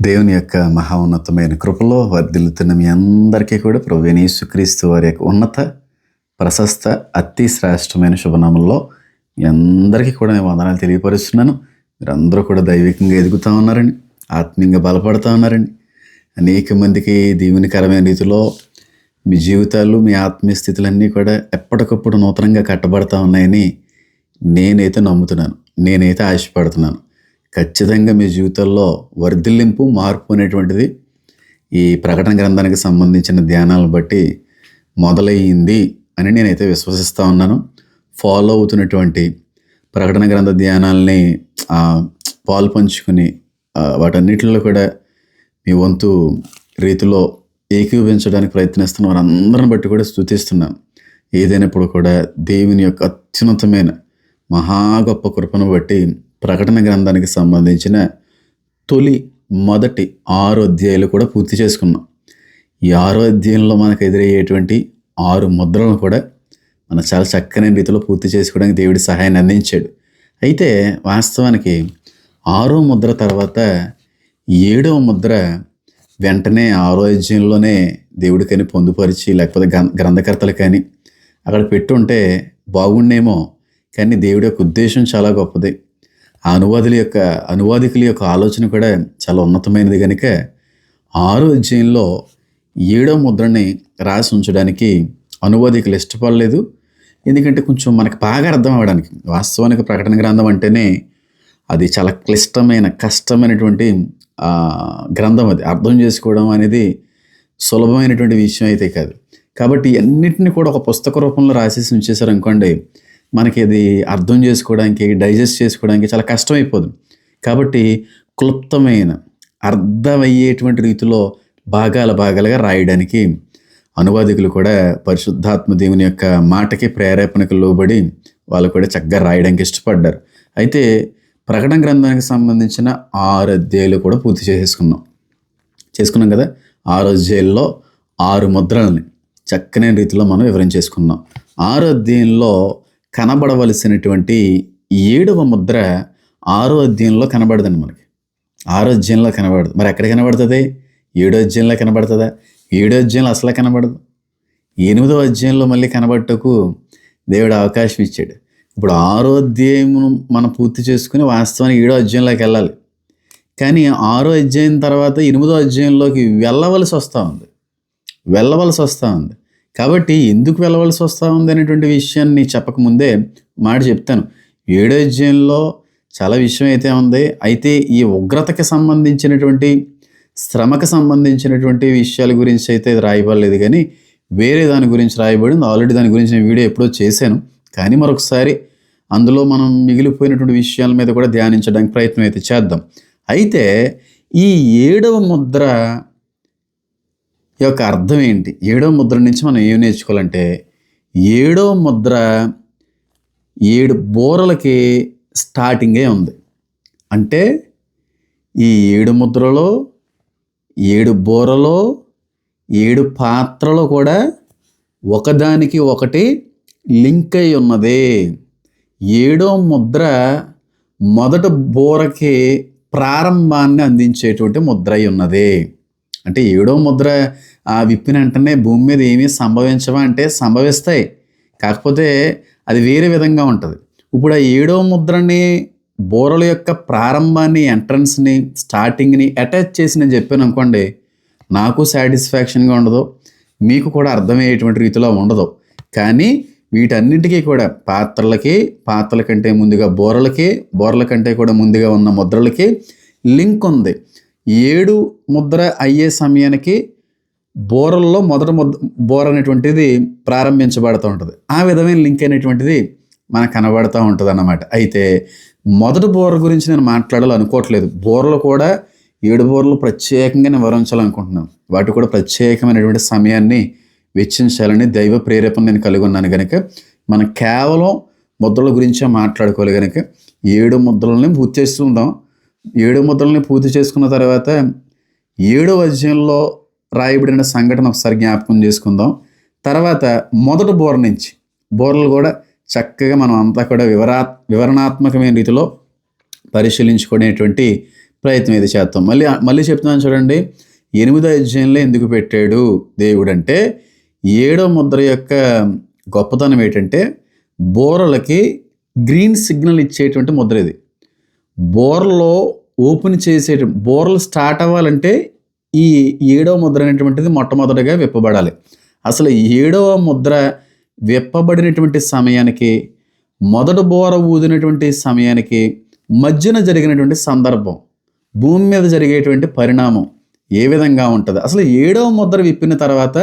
దేవుని యొక్క మహా ఉన్నతమైన కృపలో వర్ధిల్లుతున్న మీ అందరికీ కూడా ప్రభు యేసుక్రీస్తు వారి యొక్క ఉన్నత ప్రశస్త అతి శ్రేష్టమైన శుభనామంలో మీ అందరికీ కూడా నేను వందనాలు తెలియపరుస్తున్నాను. మీరందరూ కూడా దైవికంగా ఎదుగుతూ ఉన్నారండి ఆత్మీయంగా బలపడుతూ ఉన్నారండి. అనేక మందికి దీవెనకరమైన రీతిలో మీ జీవితాలు మీ ఆత్మీయ స్థితులన్నీ కూడా ఎప్పటికప్పుడు నూతనంగా కట్టబడతా ఉన్నాయని నేనైతే నమ్ముతున్నాను నేనైతే ఆశపడుతున్నాను. ఖచ్చితంగా మీ జీవితంలో వర్ధిల్లింపు మార్పు అనేటువంటిది ఈ ప్రకటన గ్రంథానికి సంబంధించిన ధ్యానాలను బట్టి మొదలయ్యింది అని నేనైతే విశ్వసిస్తూ ఉన్నాను. ఫాలో అవుతున్నటువంటి ప్రకటన గ్రంథ ధ్యానాలని ఆ, పాలు పంచుకుని వాటన్నిటిలో కూడా మీ వంతు రీతిలో ఏకీభవించడానికి ప్రయత్నిస్తున్న వారందరిని బట్టి కూడా స్థుతిస్తున్నాను ఏదైనప్పుడు కూడా దేవుని యొక్క అత్యున్నతమైన మహా గొప్ప కృపను బట్టి ప్రకటన గ్రంథానికి సంబంధించిన తొలి మొదటి ఆరు అధ్యాయులు కూడా పూర్తి చేసుకున్నాం. ఈ ఆరో అధ్యాయంలో మనకు ఎదురయ్యేటువంటి ఆరు ముద్రలను కూడా మనం చాలా చక్కని రీతిలో పూర్తి చేసుకోవడానికి దేవుడి సహాయాన్ని అందించాడు. అయితే వాస్తవానికి ఆరో ముద్ర తర్వాత ఏడవ ముద్ర వెంటనే ఆరో అధ్యాయంలోనే దేవుడికని పొందుపరిచి లేకపోతే గ్రంథకర్తలు కానీ అక్కడ పెట్టుంటే బాగుండేమో కానీ దేవుడి యొక్క ఉద్దేశం చాలా గొప్పది. ఆ అనువాదుల యొక్క అనువాదికుల యొక్క ఆలోచన కూడా చాలా ఉన్నతమైనది కనుక ఆరో అధ్యాయంలో ఏడో ముద్రని రాసి ఉంచడానికి అనువాదికులు ఇష్టపడలేదు. ఎందుకంటే కొంచెం మనకు బాగా అర్థం అవ్వడానికి వాస్తవానికి ప్రకటన గ్రంథం అంటేనే అది చాలా క్లిష్టమైన కష్టమైనటువంటి గ్రంథం అది. అర్థం చేసుకోవడం అనేది సులభమైనటువంటి విషయం అయితే కాదు. కాబట్టి అన్నింటినీ కూడా ఒక పుస్తక రూపంలో రాసేసి ఉంచేశారు అనుకోండి మనకి ఇది అర్థం చేసుకోవడానికి డైజెస్ట్ చేసుకోవడానికి చాలా కష్టమైపోదు. కాబట్టి క్లుప్తమైన అర్థమయ్యేటువంటి రీతిలో భాగాల భాగాలుగా రాయడానికి అనువాదికులు కూడా పరిశుద్ధాత్మ దేవుని యొక్క మాటకి ప్రేరేపణకు లోబడి వాళ్ళు కూడా చక్కగా రాయడానికి ఇష్టపడ్డారు. అయితే ప్రకటన గ్రంథానికి సంబంధించిన ఆరు అధ్యాయులు కూడా పూర్తి చేసేసుకున్నాం. చేసుకున్నాం కదా? ఆరు అధ్యాయుల్లో ఆరు ముద్రలని చక్కని రీతిలో మనం వివరించేసుకున్నాం ఆరు అధ్యాయంలో కనబడవలసినటువంటి ఏడవ ముద్ర ఆరో అధ్యయంలో కనబడదండి మనకి. ఆరో కనబడదు. మరి ఎక్కడ కనబడుతుంది? ఏడో అధ్యయంలో కనబడుతుందా? ఏడో అధ్యయంలో అసలు కనబడదు. ఎనిమిదో అధ్యాయంలో మళ్ళీ కనబడటకు దేవుడు అవకాశం ఇచ్చాడు. ఇప్పుడు ఆరో అధ్యాయమును మనం పూర్తి చేసుకుని వాస్తవానికి ఏడో అధ్యాయంలోకి వెళ్ళాలి. కానీ ఆరో అధ్యాయం తర్వాత ఎనిమిదో అధ్యాయంలోకి వెళ్ళవలసి వస్తూ ఉంది. వెళ్ళవలసి వస్తూ ఉంది. కాబట్టి ఎందుకు వెళ్ళవలసి వస్తూ ఉంది అనేటువంటి విషయాన్ని చెప్పకముందే మాట చెప్తాను. ఏడో అధ్యాయంలో చాలా విషయం అయితే ఉంది. అయితే ఈ ఉగ్రతకి సంబంధించినటువంటి శ్రమకు సంబంధించినటువంటి విషయాల గురించి అయితే రాయబడలేదు కానీ వేరే దాని గురించి రాయబడింది. ఆల్రెడీ దాని గురించి నేను వీడియో ఎప్పుడో చేశాను. కానీ మరొకసారి అందులో మనం మిగిలిపోయినటువంటి విషయాల మీద కూడా ధ్యానించడానికి ప్రయత్నం అయితే చేద్దాం. అయితే ఈ ఏడవ ముద్ర ఈ యొక్క అర్థం ఏంటి? ఏడవ ముద్ర నుంచి మనం ఏం నేర్చుకోవాలంటే ఏడవ ముద్ర ఏడు బోరలకి స్టార్టింగే ఉంది. అంటే ఈ ఏడు ముద్రలో ఏడు బోరలో ఏడు పాత్రలు కూడా ఒకదానికి ఒకటి లింక్ అయి ఉన్నది. ఏడో ముద్ర మొదట బోరకి ప్రారంభాన్ని అందించేటువంటి ముద్ర అయి ఉన్నది. అంటే ఏడో ముద్ర ఆ విప్పిన వెంటనే భూమి మీద ఏమీ సంభవించవా అంటే సంభవిస్తాయి. కాకపోతే అది వేరే విధంగా ఉంటుంది. ఇప్పుడు ఆ ఏడో ముద్రని బోరల యొక్క ప్రారంభాన్ని ఎంట్రన్స్ని స్టార్టింగ్ని అటాచ్ చేసి నేను చెప్పాను అనుకోండి నాకు సాటిస్ఫాక్షన్గా ఉండదు మీకు కూడా అర్థమయ్యేటువంటి రీతిలో ఉండదు. కానీ వీటన్నిటికీ కూడా పాత్రలకి పాత్రల కంటే ముందుగా బోరలకి బోరల కంటే కూడా ముందుగా ఉన్న ముద్రలకి లింక్ ఉంది. ఏడు ముద్ర అయ్యే సమయానికి బోరల్లో మొదటి బోర్ అనేటువంటిది ప్రారంభించబడుతూ ఉంటుంది. ఆ విధమైన లింక్ అనేటువంటిది మనకు కనబడుతూ ఉంటుంది అన్నమాట. అయితే మొదటి బోర గురించి నేను మాట్లాడాలి అనుకోవట్లేదు. బోరలు కూడా ఏడు బోర్లు ప్రత్యేకంగా నేను వివరించాలనుకుంటున్నాను. వాటి కూడా ప్రత్యేకమైనటువంటి సమయాన్ని వెచ్చించాలని దైవ ప్రేరేపణ నేను కలిగి ఉన్నాను కనుక మనం కేవలం ముద్రల గురించే మాట్లాడుకోవాలి కనుక ఏడు ముద్రలని పూర్తి చేస్తుందాం. ఏడు ముద్రల్ని పూర్తి చేసుకున్న తర్వాత ఏడో అధ్యాయంలో రాయబడిన సంఘటన ఒకసారి జ్ఞాపకం చేసుకుందాం. తర్వాత మొదటి బోర నుంచి బోర్లు కూడా చక్కగా మనం అంతా కూడా వివరా వివరణాత్మకమైన రీతిలో పరిశీలించుకునేటువంటి ప్రయత్నం ఇది చేస్తాం మళ్ళీ మళ్ళీ చెప్తున్నాను చూడండి ఎనిమిదో అధ్యాయంలో ఎందుకు పెట్టాడు దేవుడు అంటే ఏడో ముద్ర యొక్క గొప్పతనం ఏంటంటే బోరలకి గ్రీన్ సిగ్నల్ ఇచ్చేటువంటి ముద్ర ఇది. బోర్లో ఓపెన్ చేసే బోర్లు స్టార్ట్ అవ్వాలంటే ఈ ఏడవ ముద్ర అనేటువంటిది మొట్టమొదటిగా విప్పబడాలి. అసలు ఏడవ ముద్ర విప్పబడినటువంటి సమయానికి మొదటి బోర ఊదినటువంటి సమయానికి మధ్యన జరిగినటువంటి సందర్భం భూమి మీద జరిగేటువంటి పరిణామం ఏ విధంగా ఉంటుంది? అసలు ఏడవ ముద్ర విప్పిన తర్వాత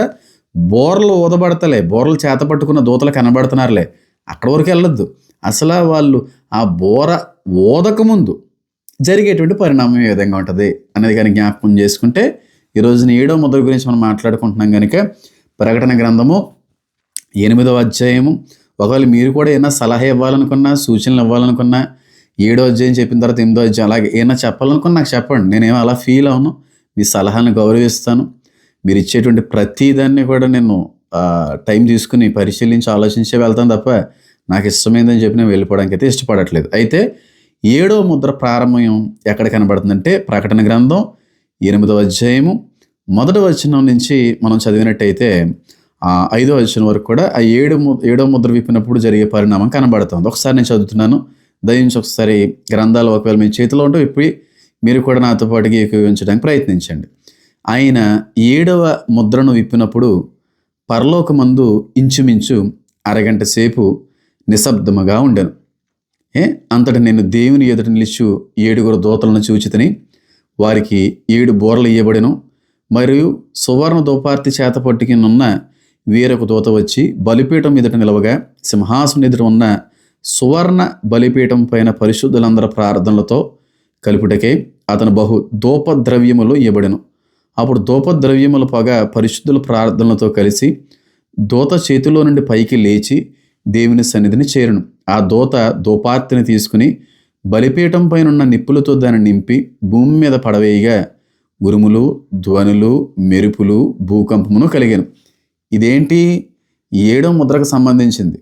బోర్లు ఊదబడతలే బోర్లు చేత పట్టుకున్న దూతలు కనబడుతున్నారులే అక్కడ వరకు వెళ్ళొద్దు. అసలు వాళ్ళు ఆ బోర ఊదక ముందు జరిగేటువంటి పరిణామం ఏ విధంగా ఉంటుంది అనేది కానీ జ్ఞాపకం చేసుకుంటే ఈరోజున ఏడో ముద్ర గురించి మనం మాట్లాడుకుంటున్నాం కనుక ప్రకటన గ్రంథము ఎనిమిదవ అధ్యాయము. ఒకవేళ మీరు కూడా ఏమైనా సలహా ఇవ్వాలనుకున్నా సూచనలు ఇవ్వాలనుకున్నా ఏడో అధ్యాయం చెప్పిన తర్వాత ఎనిమిదో అధ్యాయం అలాగే ఏమైనా చెప్పాలనుకున్నా నాకు చెప్పండి. నేనేమో అలా ఫీల్ అవును మీ సలహాను గౌరవిస్తాను. మీరు ఇచ్చేటువంటి ప్రతిదాన్ని కూడా నేను టైం తీసుకుని పరిశీలించి ఆలోచించే వెళ్తాను తప్ప నాకు ఇష్టమైందని చెప్పి నేను వెళ్ళిపోవడానికి అయితే ఇష్టపడట్లేదు. అయితే ఏడో ముద్ర ప్రారంభం ఎక్కడ కనబడుతుందంటే ప్రకటన గ్రంథం ఎనిమిదవ అధ్యాయము. మొదటి వచనం నుంచి మనం చదివినట్టయితే ఆ ఐదో వచనం వరకు కూడా ఆ ఏడు ము- ఏడో ముద్ర విప్పినప్పుడు జరిగే పరిణామం కనబడుతుంది. ఒకసారి నేను చదువుతున్నాను. దయించి ఒకసారి గ్రంథాలు ఒకవేళ మీ చేతిలో ఉంటే విప్పి మీరు కూడా నాతో పాటుగా ఏకీవించడానికి ప్రయత్నించండి. ఆయన ఏడవ ముద్రను విప్పినప్పుడు పరలోకమందు ఇంచుమించు అరగంట సేపు నిశ్శబ్దముగా ఉండెను. అంతటి నేను దేవుని ఎదుట నిలిచు ఏడుగురు దూతలను చూచితని వారికి ఏడు బోర్లు ఇయ్యబడెను. మరియు సువర్ణ దోపార్తి చేత పట్టుకినున్న వేరొక దూత వచ్చి బలిపీఠం ఎదుట నిలవగా సింహాసనం ఎదుట ఉన్న సువర్ణ బలిపీఠం పైన పరిశుద్ధులందరి ప్రార్థనలతో కలుపుటకే అతను బహు దూపద్రవ్యములు ఇవ్వబడెను అప్పుడు దూపద్రవ్యముల పొగ పరిశుద్ధుల ప్రార్థనలతో కలిసి దూత చేతిలో నుండి పైకి లేచి దేవుని సన్నిధిని చేరును. ఆ దూత దూపార్తిని తీసుకుని బలిపీఠం పైన ఉన్న నిప్పులతో దాన్ని నింపి భూమి మీద పడవేయగా ఉరుములు ధ్వనులు మెరుపులు భూకంపమును కలిగాను. ఇదేంటి? ఏడో ముద్రకు సంబంధించింది.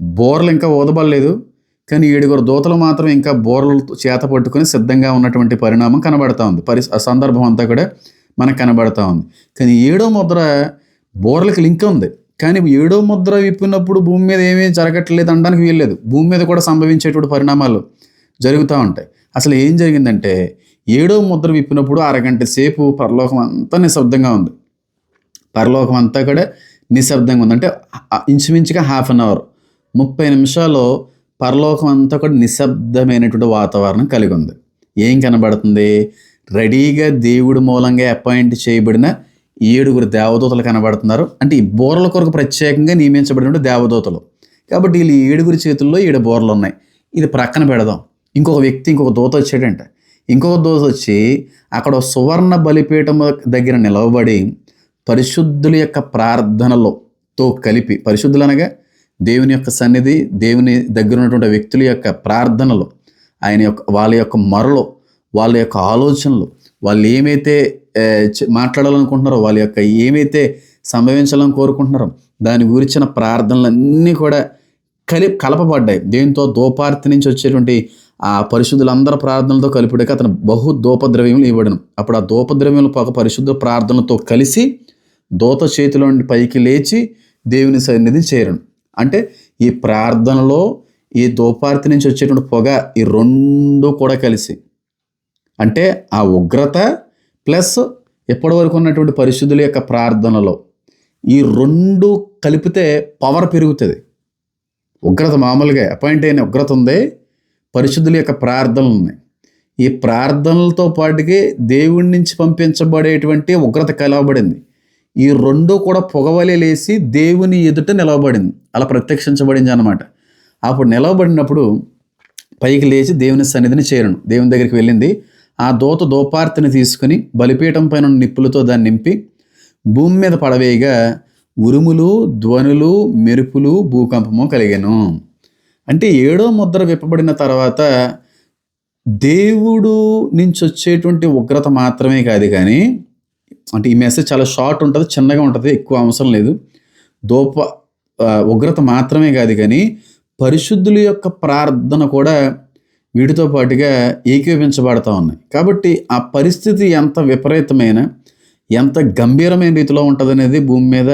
బోర్లు ఇంకా ఊదబడలేదు కానీ ఏడుగురు దూతలు మాత్రం ఇంకా బోర్లు చేత పట్టుకొని సిద్ధంగా ఉన్నటువంటి పరిణామం కనబడతా ఉంది. పరి సందర్భం అంతా కూడా మనకు కనబడతా ఉంది. కానీ ఏడో ముద్ర బోర్లకి లింక్ ఉంది. కానీ ఏడో ముద్ర విప్పినప్పుడు భూమి మీద ఏమీ జరగట్లేదు అనడానికి వీల్లేదు. భూమి మీద కూడా సంభవించేటువంటి పరిణామాలు జరుగుతూ ఉంటాయి. అసలు ఏం జరిగిందంటే ఏడో ముద్ర విప్పినప్పుడు అరగంట సేపు పరలోకం అంతా నిశ్శబ్దంగా ఉంది. పరలోకం అంతా కూడా నిశ్శబ్దంగా ఉంది. అంటే ఇంచుమించుగా హాఫ్ అన్ అవర్ ముప్పై నిమిషాల్లో పరలోకం అంతా కూడా నిశ్శబ్దమైనటువంటి వాతావరణం కలిగి ఉంది. ఏం కనబడుతుంది? రెడీగా దేవుడి మూలంగా అపాయింట్ చేయబడిన ఏడుగురు దేవదూతలు కనబడుతున్నారు. అంటే ఈ బోర్ల కొరకు ప్రత్యేకంగా నియమించబడిన దేవదూతలు. కాబట్టి వీళ్ళు ఈ ఏడుగురి చేతుల్లో ఏడు బోర్లు ఉన్నాయి. ఇది ప్రక్కన పెడదాం. ఇంకొక వ్యక్తి ఇంకొక దూత వచ్చాడంట. ఇంకొక దూత వచ్చి అక్కడ సువర్ణ బలిపీఠం దగ్గర నిలవబడి పరిశుద్ధుల యొక్క ప్రార్థనలతో కలిపి పరిశుద్ధులు అనగా దేవుని యొక్క సన్నిధి దేవుని దగ్గర ఉన్నటువంటి వ్యక్తుల యొక్క ప్రార్థనలు ఆయన యొక్క వాళ్ళ యొక్క మరలు వాళ్ళ యొక్క ఆలోచనలు వాళ్ళు ఏమైతే మాట్లాడాలనుకుంటున్నారో వాళ్ళ యొక్క ఏమైతే సంభవించాలని కోరుకుంటున్నారో దాని గురించిన ప్రార్థనలన్నీ కూడా కలి కలపబడ్డాయి. దీంతో దోపార్తి నుంచి వచ్చేటువంటి ఆ పరిశుద్ధులందరి ప్రార్థనలతో కలిపిడక అతను బహు దోపద్రవ్యములు ఇవ్వడం అప్పుడు ఆ దోపద్రవ్యములు ఒక పరిశుద్ధ ప్రార్థనలతో కలిసి దూత చేతిలో పైకి లేచి దేవుని సన్నిధి చేరడం అంటే ఈ ప్రార్థనలో ఈ దోపార్తి నుంచి వచ్చేటువంటి పొగ ఈ రెండు కూడా కలిసి. అంటే ఆ ఉగ్రత ప్లస్ ఎప్పటి వరకు ఉన్నటువంటి పరిశుద్ధుల యొక్క ప్రార్థనలో ఈ రెండు కలిపితే పవర్ పెరుగుతుంది. ఉగ్రత మామూలుగా అపాయింట్ అయిన ఉగ్రత ఉంది పరిశుద్ధుల యొక్క ప్రార్థనలు ఉన్నాయి. ఈ ప్రార్థనలతో పాటుకి దేవుడి నుంచి పంపించబడేటువంటి ఉగ్రత కలవబడింది. ఈ రెండు కూడా పొగవలే లేసి దేవుని ఎదుట నిలవబడింది. అలా ప్రత్యక్షించబడింది అనమాట అప్పుడు నిలవబడినప్పుడు పైకి లేచి దేవుని సన్నిధిని చేరను. దేవుని దగ్గరికి వెళ్ళింది. ఆ దూత దోపార్తిని తీసుకుని బలిపీఠం పైన ఉన్న నిప్పులతో దాన్ని నింపి భూమి మీద పడవేయగా ఉరుములు ధ్వనులు మెరుపులు భూకంపము కలిగాను. అంటే ఏడో ముద్ర విప్పబడిన తర్వాత దేవుడు నుంచి వచ్చేటువంటి ఉగ్రత మాత్రమే కాదు కానీ అంటే ఈ మెసేజ్ చాలా షార్ట్ ఉంటుంది చిన్నగా ఉంటుంది ఎక్కువ అవసరం లేదు. దోప ఉగ్రత మాత్రమే కాదు కానీ పరిశుద్ధుల యొక్క ప్రార్థన కూడా వీటితో పాటుగా ఏకీపించబడతా ఉన్నాయి. కాబట్టి ఆ పరిస్థితి ఎంత విపరీతమైన ఎంత గంభీరమైన రీతిలో ఉంటుందనేది భూమి మీద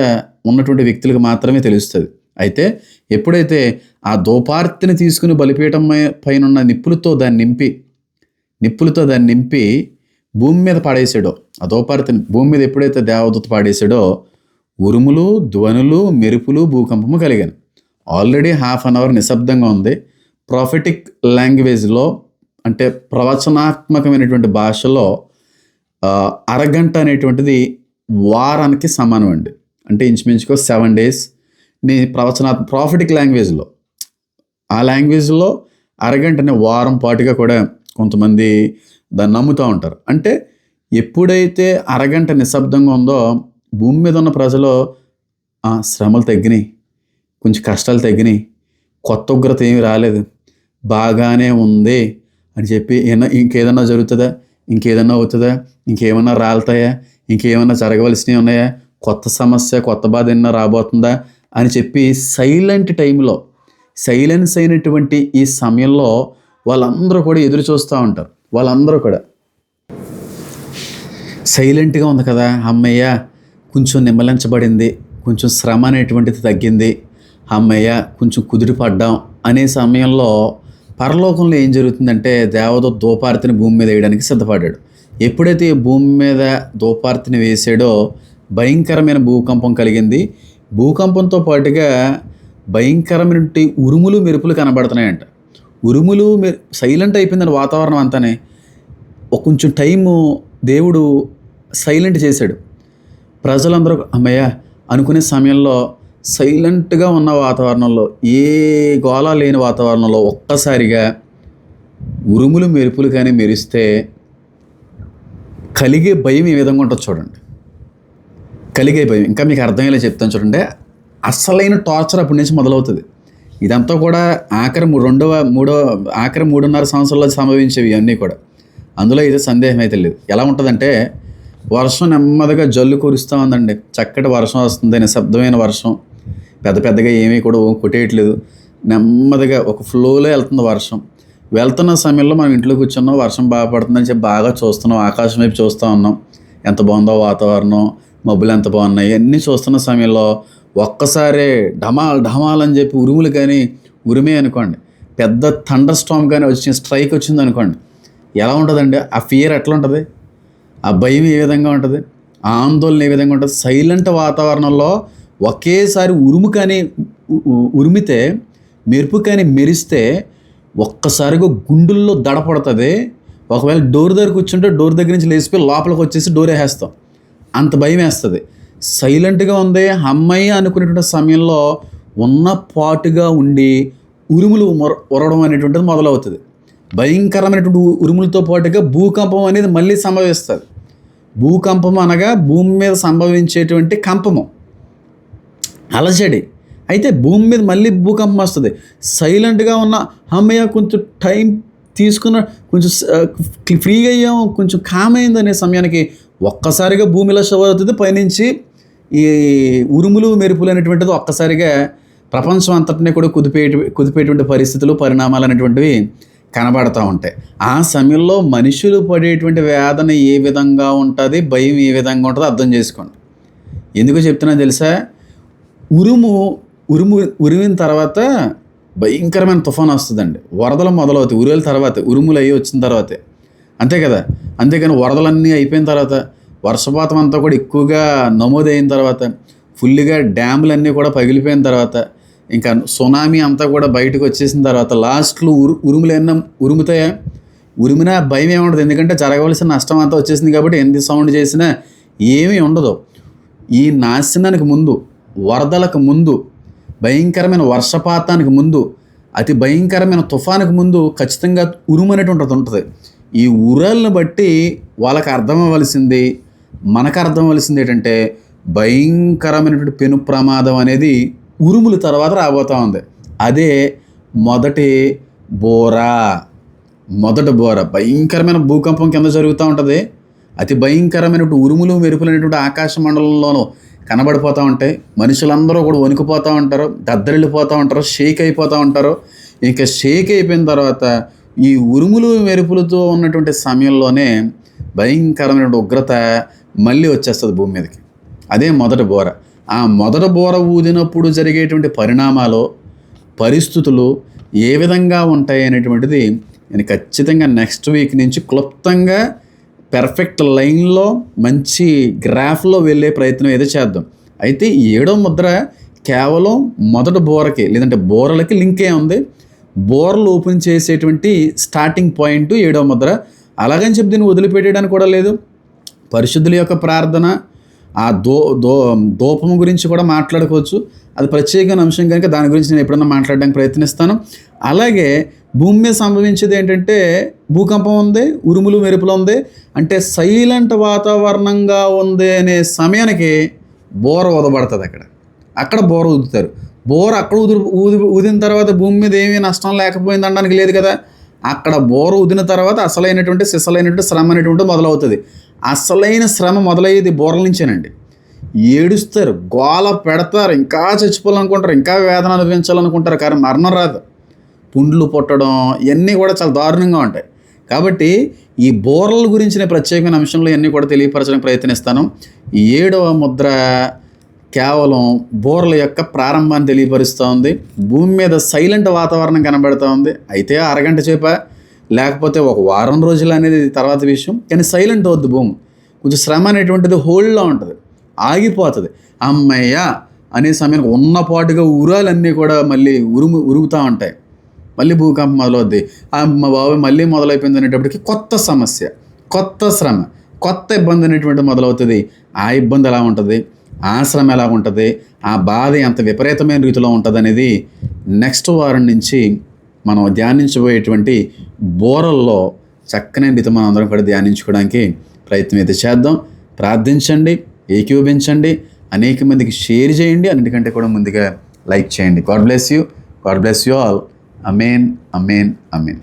ఉన్నటువంటి వ్యక్తులకు మాత్రమే తెలుస్తుంది. అయితే ఎప్పుడైతే ఆ దోపార్తిని తీసుకుని బలిపీఠం పైన ఉన్న నిప్పులతో దాన్ని నింపి నిప్పులతో దాన్ని నింపి భూమి మీద పాడేసాడో ఆ దోపార్తిని భూమి మీద ఎప్పుడైతే దేవదూత పాడేసాడో ఉరుములు ధ్వనులు మెరుపులు భూకంపము కలిగాను. ఆల్రెడీ హాఫ్ అన్ అవర్ నిశ్శబ్దంగా ఉంది. ప్రాఫిటిక్ లాంగ్వేజ్లో అంటే ప్రవచనాత్మకమైనటువంటి భాషలో అరగంట అనేటువంటిది వారానికి సమానం అండి. అంటే ఇంచుమించుకో సెవెన్ డేస్ నీ ప్రవచనాత్మక ప్రాఫిటిక్ లాంగ్వేజ్లో ఆ లాంగ్వేజ్లో అరగంటనే వారం పాటుగా కూడా కొంతమంది దాన్ని నమ్ముతూ ఉంటారు. అంటే ఎప్పుడైతే అరగంట నిశ్శబ్దంగా ఉందో భూమి మీద ఉన్న ప్రజలు శ్రమలు తగ్గినాయి కొంచెం కష్టాలు తగ్గినాయి కొత్త ఉగ్రత ఏమీ రాలేదు. బాగానే ఉంది అని చెప్పి ఏనా ఇంకేదన్నా జరుగుతుందా? ఇంకేదన్నా అవుతుందా? ఇంకేమన్నా రాలుతాయా? ఇంకేమన్నా జరగవలసినవి ఉన్నాయా? కొత్త సమస్య కొత్త బాధ ఏమన్నా రాబోతుందా? అని చెప్పి సైలెంట్ టైంలో సైలెన్స్ అయినటువంటి ఈ సమయంలో వాళ్ళందరూ కూడా ఎదురు చూస్తూ ఉంటారు. వాళ్ళందరూ కూడా. సైలెంట్గా ఉంది కదా అమ్మయ్య కొంచెం నిమ్మలించబడింది కొంచెం శ్రమ అనేటువంటిది తగ్గింది. అమ్మయ్య కొంచెం కుదిరిపడ్డాం అనే సమయంలో పరలోకంలో ఏం జరుగుతుందంటే దేవదూత దూపార్తిని భూమి మీద వేయడానికి సిద్ధపడ్డాడు. ఎప్పుడైతే భూమి మీద దూపార్తిని వేసాడో భయంకరమైన భూకంపం కలిగింది. భూకంపంతో పాటుగా భయంకరమైన ఉరుములు మెరుపులు కనబడుతున్నాయంట. ఉరుములు మెరు సైలెంట్ అయిపోయిందని వాతావరణం అంతానే. ఒక కొంచెం టైము దేవుడు సైలెంట్ చేశాడు. ప్రజలందరూ అమ్మయ్య అనుకునే సమయంలో సైలెంట్గా ఉన్న వాతావరణంలో ఏ గోళ లేని వాతావరణంలో ఒక్కసారిగా ఉరుములు మెరుపులు కానీ మెరిస్తే కలిగే భయం ఏ విధంగా ఉంటుందో చూడండి. కలిగే భయం. ఇంకా మీకు అర్థమయ్యేలా చెప్తాను చూడండి. అసలైన టార్చర్ అప్పటి నుంచి మొదలవుతుంది. ఇదంతా కూడా ఆఖరి రెండవ మూడవ ఆఖరి మూడున్నర సంవత్సరాల్లో సంభవించేవి ఇవన్నీ కూడా. అందులో ఇది సందేహం అయితే లేదు. ఎలా ఉంటుందంటే వర్షం నెమ్మదిగా జల్లు కురుస్తూ ఉందండి. చక్కటి వర్షం వస్తుంది నిశ్శబ్దమైన వర్షం. పెద్ద పెద్దగా ఏమీ కూడా కొట్టేయట్లేదు. నెమ్మదిగా ఒక ఫ్లోలో వెళ్తుంది వర్షం. వెళ్తున్న సమయంలో మనం ఇంట్లో కూర్చున్నాం వర్షం బాగా పడుతుందని చెప్పి బాగా చూస్తున్నాం ఆకాశం వైపు చూస్తూ ఉన్నాం. ఎంత బాగుందో వాతావరణం మబ్బులు ఎంత బాగున్నాయి అన్నీ చూస్తున్న సమయంలో ఒక్కసారే ఢమాల్ ఢమాల్ అని చెప్పి ఉరుములు కానీ ఉరిమే అనుకోండి. పెద్ద థండర్ స్టామ్ కానీ వచ్చి స్ట్రైక్ వచ్చింది అనుకోండి. ఎలా ఉంటుందండి? ఆ ఫియర్ ఎట్లా ఉంటుంది? ఆ భయం ఏ విధంగా ఉంటుంది? ఆందోళన ఏ విధంగా ఉంటుంది? సైలెంట్ వాతావరణంలో ఒకేసారి ఉరుము కానీ ఉరిమితే మెరుపు కానీ మెరిస్తే ఒక్కసారిగా గుండెల్లో దడపడుతుంది ఒకవేళ డోర్ దగ్గర కూర్చుంటే డోర్ దగ్గర నుంచి లేచిపోయి లోపలికి వచ్చేసి డోర్ వేసేస్తాం. అంత భయం వేస్తుంది. సైలెంట్గా ఉంది. అమ్మాయి అనుకునేటువంటి సమయంలో ఉన్న పాటుగా ఉండి ఉరుములు ఉరవడం అనేటువంటిది మొదలవుతుంది. భయంకరమైనటువంటి ఉరుములతో పాటుగా భూకంపం అనేది మళ్ళీ సంభవిస్తుంది. భూకంపం అనగా భూమి మీద సంభవించేటువంటి కంపము. అలజడి. అయితే భూమి మీద మళ్ళీ భూకంపం వస్తుంది. సైలెంట్గా ఉన్న అమ్మయ్య కొంచెం టైం తీసుకున్న కొంచెం ఫ్రీగా అయ్యాం కొంచెం కామ్ అయింది అనే సమయానికి ఒక్కసారిగా భూమిలో షవర్ అవుతుంది. పైనుంచి ఈ ఉరుములు మెరుపులు అనేటువంటిది ఒక్కసారిగా ప్రపంచం అంతటినే కూడా కుదిపే కుదిపేటువంటి పరిస్థితులు పరిణామాలు అనేటువంటివి కనబడతా ఉంటాయి. ఆ సమయంలో మనుషులు పడేటువంటి వేదన ఏ విధంగా ఉంటుంది? భయం ఏ విధంగా ఉంటుందో అర్థం చేసుకోండి. ఎందుకు చెప్తున్నా తెలుసా? ఉరుము ఉరుము ఉరిమిన తర్వాత భయంకరమైన తుఫాన్ వస్తుందండి. వరదలు మొదలవుతాయి. ఉరువుల తర్వాత ఉరుములు అయ్యి వచ్చిన తర్వాతే. అంతే కదా? అంతేకాని వరదలన్నీ అయిపోయిన తర్వాత వర్షపాతం అంతా కూడా ఎక్కువగా నమోదైన తర్వాత ఫుల్గా డ్యాములన్నీ కూడా పగిలిపోయిన తర్వాత ఇంకా సునామీ అంతా కూడా బయటకు వచ్చేసిన తర్వాత లాస్ట్లో ఉరు ఉరుములు ఎన్న ఉరుముతాయా? ఉరిమినా భయం ఏముండదు ఎందుకంటే జరగవలసిన నష్టం అంతా వచ్చేసింది కాబట్టి ఎంత సౌండ్ చేసినా ఏమీ ఉండదు. ఈ నాశనానికి ముందు వరదలకు ముందు భయంకరమైన వర్షపాతానికి ముందు అతి భయంకరమైన తుఫానికి ముందు ఖచ్చితంగా ఉరుము అనేటువంటిది ఉంటుంది. ఈ ఉరల్ని బట్టి వాళ్ళకి అర్థమవ్వాల్సింది మనకు అర్థం ఏంటంటే భయంకరమైనటువంటి పెను ప్రమాదం అనేది ఉరుముల తర్వాత రాబోతూ ఉంది. అదే మొదటి బోరా. మొదటి బోర. భయంకరమైన భూకంపం కింద జరుగుతూ ఉంటుంది. అతి భయంకరమైనటువంటి ఉరుములు మెరుపులు అనేటువంటి ఆకాశ మండలంలోనూ కనబడిపోతూ ఉంటాయి. మనుషులందరూ కూడా వణికిపోతూ ఉంటారు దద్దరిల్లిపోతూ ఉంటారు షేక్ అయిపోతూ ఉంటారు. ఇంకా షేక్ అయిపోయిన తర్వాత ఈ ఉరుములు మెరుపులతో ఉన్నటువంటి సమయంలోనే భయంకరమైన ఉగ్రత మళ్ళీ వచ్చేస్తుంది భూమి మీదకి. అదే మొదటి బోర. ఆ మొదటి బోర ఊదినప్పుడు జరిగేటువంటి పరిణామాలు పరిస్థితులు ఏ విధంగా ఉంటాయి అనేటువంటిది నేను ఖచ్చితంగా నెక్స్ట్ వీక్ నుంచి క్లుప్తంగా పెర్ఫెక్ట్ లైన్లో మంచి గ్రాఫ్లో వెళ్ళే ప్రయత్నం ఏదో చేద్దాం. అయితే ఈ ఏడో ముద్ర కేవలం మొదటి బోరకి లేదంటే బోరలకి లింక్ ఏ ఉంది. బోర్లు ఓపెన్ చేసేటువంటి స్టార్టింగ్ పాయింట్ ఏడో ముద్ర. అలాగని చెప్పి దీన్ని వదిలిపెట్టడానికి కూడా లేదు. పరిశుద్ధుల యొక్క ప్రార్థన ఆ దో దో దూపము గురించి కూడా మాట్లాడుకోవచ్చు. అది ప్రత్యేకమైన అంశం కనుక దాని గురించి నేను ఎప్పుడన్నా మాట్లాడడానికి ప్రయత్నిస్తాను. అలాగే భూమి మీద సంభవించేది ఏంటంటే భూకంపం ఉంది ఉరుములు మెరుపులు ఉంది. అంటే సైలెంట్ వాతావరణంగా ఉంది అనే సమయానికి బోర ఊదబడుతుంది అక్కడ. అక్కడ బోర ఊదుతారు. బోర అక్కడ ఊది ఊది ఊదిన తర్వాత భూమి మీద ఏమీ నష్టం లేకపోయింది అనడానికి లేదు కదా. అక్కడ బోర ఊదిన తర్వాత అసలైనటువంటి సిసలైనటువంటి శ్రమ అనేటువంటి మొదలవుతుంది. అసలైన శ్రమ మొదలయ్యేది బోర్ల నుంచేనండి. ఏడుస్తారు గోల పెడతారు ఇంకా చచ్చిపోవాలనుకుంటారు ఇంకా వేదన అనుభవించాలనుకుంటారు కానీ మరణం రాదు. పుండ్లు పుట్టడం ఇవన్నీ కూడా చాలా దారుణంగా ఉంటాయి. కాబట్టి ఈ బోర్ల గురించిన ప్రత్యేకమైన అంశంలో ఇవన్నీ కూడా తెలియపరచడానికి ప్రయత్నిస్తాను. ఏడవ ముద్ర కేవలం బోర్ల యొక్క ప్రారంభాన్ని తెలియపరుస్తూ ఉంది భూమి మీద సైలెంట్ వాతావరణం కనబడుతూ ఉంది అయితే అరగంట చేప లేకపోతే ఒక వారం రోజులు అనేది తర్వాత విషయం. కానీ సైలెంట్ అవద్దు భూమి. కొంచెం శ్రమ అనేటువంటిది హోల్డ్లో ఉంటుంది. ఆగిపోతుంది. అమ్మయ్య! అనే సమయానికి ఉన్నపాటుగా ఉరాలన్నీ కూడా మళ్ళీ ఉరుము ఉరుగుతూ ఉంటాయి. మళ్ళీ భూకంపం మొదలవుద్ది. అమ్మ బాబు మళ్ళీ మొదలైపోయింది అనేటప్పటికి కొత్త సమస్య. కొత్త శ్రమ. కొత్త ఇబ్బంది అనేటువంటి మొదలవుతుంది. ఆ ఇబ్బంది ఎలా ఉంటుంది? ఆ శ్రమ ఎలా ఉంటుంది? ఆ బాధ ఎంత విపరీతమైన రీతిలో ఉంటుంది అనేది నెక్స్ట్ వారం నుంచి మనం ధ్యానించబోయేటువంటి బోరల్లో చక్కని రీతి మనం అందరం కూడా ధ్యానించుకోవడానికి ప్రయత్నం అయితే చేద్దాం. ప్రార్థించండి ఏకీభవించండి అనేక మందికి షేర్ చేయండి అన్నిటికంటే కూడా ముందుగా లైక్ చేయండి. God bless you God bless you all. Amen amen amen